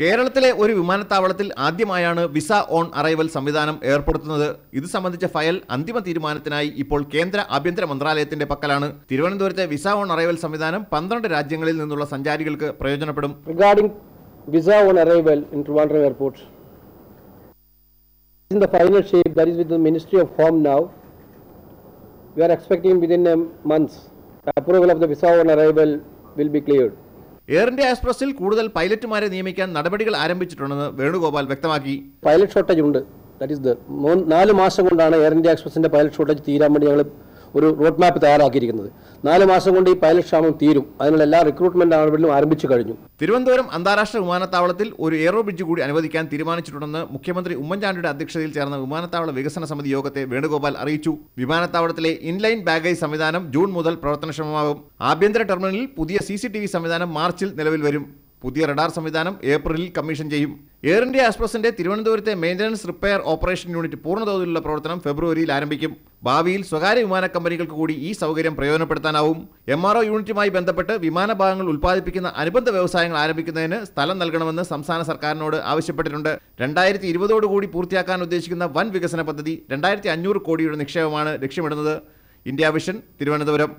കേരളത്തിലെ ഒരു വിമാനത്താവളത്തിൽ ആദ്യമായാണ് വിസ ഓൺ അറൈവൽ സംവിധാനം ഏർപ്പെടുത്തുന്നത്. ഇത് സംബന്ധിച്ച ഫയൽ അന്തിമ തീരുമാനത്തിനായി ഇപ്പോൾ കേന്ദ്ര ആഭ്യന്തര മന്ത്രാലയത്തിന്റെ പക്കലാണ്. തിരുവനന്തപുരത്തെ വിസ ഓൺ അറൈവൽ സംവിധാനം പന്ത്രണ്ട് രാജ്യങ്ങളിൽ നിന്നുള്ള സഞ്ചാരികൾക്ക് പ്രയോജനപ്പെടും. Regarding visa on arrival in Trivandrum airport In the final shape, that is with the Ministry of Home now. We are expecting within a month, approval of the visa on arrival will be cleared. Air India എക്സ്പ്രസിൽ കൂടുതൽ പൈലറ്റുമാരെ നിയമിക്കാൻ നടപടികൾ ആരംഭിച്ചിട്ടുണ്ടെന്ന് വേണുഗോപാൽ വ്യക്തമാക്കി. Pilot shortage ഉണ്ട്. That is the നാല് മാസം കൊണ്ടാണ് എയർ ഇന്ത്യ എക്സ്പ്രസിന്റെ പൈലറ്റ് ഷോർട്ടേജ് തീരാൻ വേണ്ടി ഞങ്ങൾ ഒരു റോഡ് മാപ്പ് തയ്യാറാക്കിയിരിക്കുന്നത്. നാല് മാസം കൊണ്ട് ഈ പൈലറ്റ് ക്ഷാമം തീരും. അതിനുള്ള എല്ലാ റിക്രൂട്ട്മെന്റ് നടപടികളും ആരംഭിച്ചു കഴിഞ്ഞു. തിരുവനന്തപുരം അന്താരാഷ്ട്ര വിമാനത്താവളത്തിൽ ഒരു എയറോ ബ്രിഡ്ജ് കൂടി അനുവദിക്കാൻ തീരുമാനിച്ചിട്ടുണ്ടെന്ന് മുഖ്യമന്ത്രി ഉമ്മൻചാണ്ടിയുടെ അധ്യക്ഷതയിൽ ചേർന്ന വിമാനത്താവള വികസന സമിതി യോഗത്തെ വേണുഗോപാൽ അറിയിച്ചു. വിമാനത്താവളത്തിലെ ഇൻലൈൻ ബാഗേജ് സംവിധാനം ജൂൺ മുതൽ പ്രവർത്തനക്ഷമമാകും. ആഭ്യന്തര ടെർമിനലിൽ പുതിയ സി സംവിധാനം മാർച്ചിൽ നിലവിൽ വരും. പുതിയ റഡാർ സംവിധാനം ഏപ്രിലിൽ കമ്മീഷൻ ചെയ്യും. എയർ ഇന്ത്യ എക്സ്പ്രസിന്റെ തിരുവനന്തപുരത്തെ മെയിന്റനൻസ് റിപ്പയർ ഓപ്പറേഷൻ യൂണിറ്റ് പൂർണതോതിലുള്ള പ്രവർത്തനം ഫെബ്രുവരിയിൽ ആരംഭിക്കും. ഭാവിയിൽ സ്വകാര്യ വിമാന കമ്പനികൾക്ക് കൂടി ഈ സൗകര്യം പ്രയോജനപ്പെടുത്താനാവും. എം ആർ ഒ യൂണിറ്റുമായി ബന്ധപ്പെട്ട് വിമാനഭാഗങ്ങൾ ഉൽപ്പാദിപ്പിക്കുന്ന അനുബന്ധ വ്യവസായങ്ങൾ ആരംഭിക്കുന്നതിന് സ്ഥലം നൽകണമെന്ന് സംസ്ഥാന സർക്കാരിനോട് ആവശ്യപ്പെട്ടിട്ടുണ്ട്. രണ്ടായിരത്തി ഇരുപതോടുകൂടി പൂർത്തിയാക്കാൻ ഉദ്ദേശിക്കുന്ന വൻ വികസന പദ്ധതി രണ്ടായിരത്തി അഞ്ഞൂറ് കോടിയുടെ നിക്ഷേപമാണ് ലക്ഷ്യമിടുന്നത്. India vision Thiruvananthapuram.